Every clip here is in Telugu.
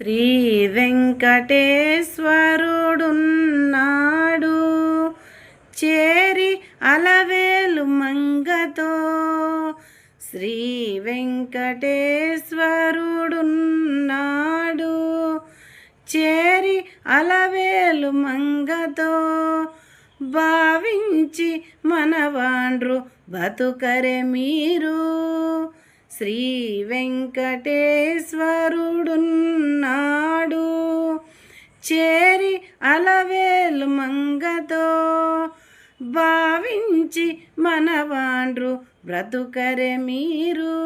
శ్రీ వెంకటేశ్వరుడున్నాడు చేరి అలవేలు మంగతో శ్రీ వెంకటేశ్వరుడున్నాడు చేరి అలవేలు మంగతో భావించి మనవాండ్రు బతుకరే మీరు. శ్రీ వెంకటేశ్వరుడున్నాడు చేరి అలవేలు మంగతో భావించి మనవాండ్రు బ్రతుకరే మీరు.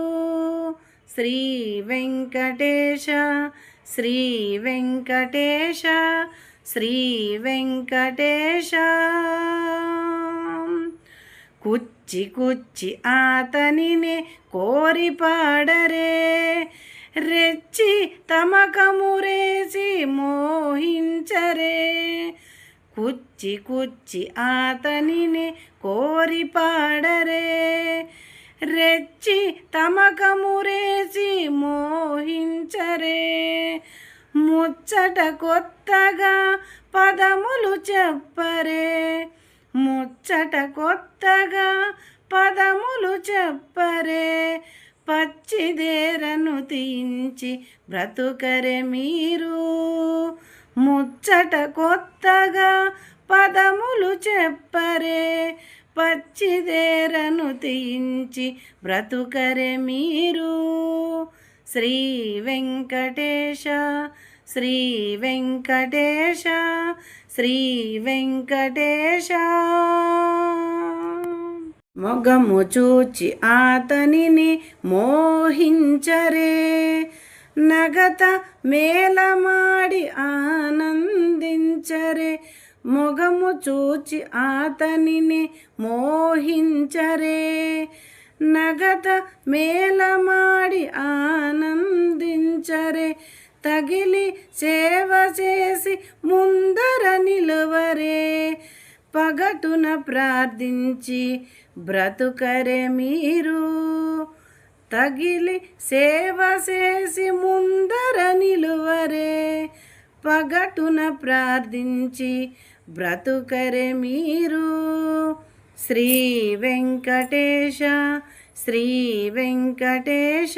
శ్రీ వెంకటేశ శ్రీ వెంకటేశ శ్రీ వెంకటేశ కుచ్చి కుచ్చి ఆతనినే కోరి పాడరే రెచ్చి తమకమురేసి మోహించరే. కుచ్చి కుచ్చి ఆతనినే కోరి పాడరే రెచ్చి తమకమురేసి మోహించరే. ముచ్చట కొత్తగా పదములు చెప్పరే. ముచ్చట కొత్తగా పదములు చెప్పరే. పచ్చిదేరను తీయించి బ్రతుకరే మీరు. ముచ్చట కొత్తగా పదములు చెప్పరే. పచ్చిదేరను తీయించి బ్రతుకరే మీరు. శ్రీ వెంకటేశ శ్రీ వెంకటేశ శ్రీ వెంకటేశ. మొగము చూచి ఆతనిని మోహించరే నగత మేలమాడి ఆనందించరే. మొగము చూచి ఆతనిని మోహించరే నగత మేలమాడి ఆనందించరే. తగిలి సేవ చేసి ముందర నిలువరే. పగటున ప్రార్థించి బ్రతుకరే మీరు. తగిలి సేవ చేసి ముందర నిలువరే. పగటున ప్రార్థించి బ్రతుకరే మీరు. శ్రీ వెంకటేశ శ్రీ వెంకటేశ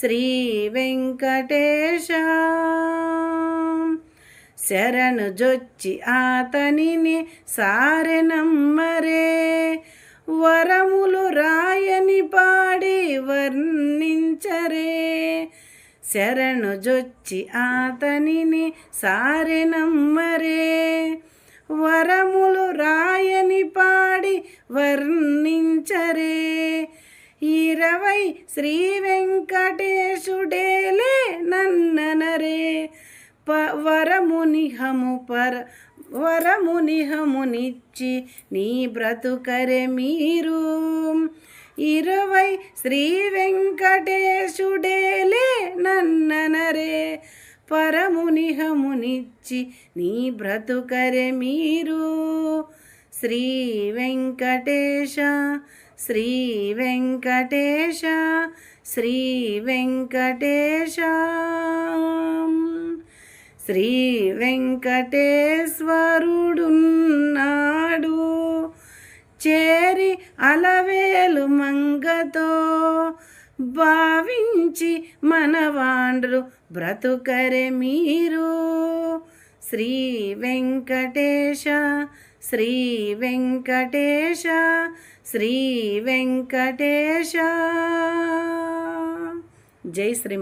శ్రీ వెంకటేశ శరణు జొచ్చి ఆతనిని సారెనమ్మరే వరములు రాయని పాడి వర్ణించరే. శరణు జొచ్చి ఆతనిని సారెనమ్మరే వరములు రాయని పాడి వర్ణించరే. ఇరవై శ్రీ వెంకటేశుడేలే నన్ననరే. ప వరమునిహము పర వరమునిహమునిచ్చి నీ బ్రతుకరే మీరు. ఇరవై శ్రీ వెంకటేశుడేలే నన్ననరే పరమునిహమునిచ్చి నీ బ్రతుకరే మీరు. శ్రీ వెంకటేశ శ్రీ వెంకటేశ శ్రీ వెంకటేశ. శ్రీ వెంకటేశ్వరుడున్నాడు చేరి అలవేలు మంగతో భావించి మనవాండ్రు బ్రతుకరే మీరు. శ్రీ వెంకటేశ శ్రీ వెంకటేశ శ్రీ వెంకటేశ. జై శ్రీ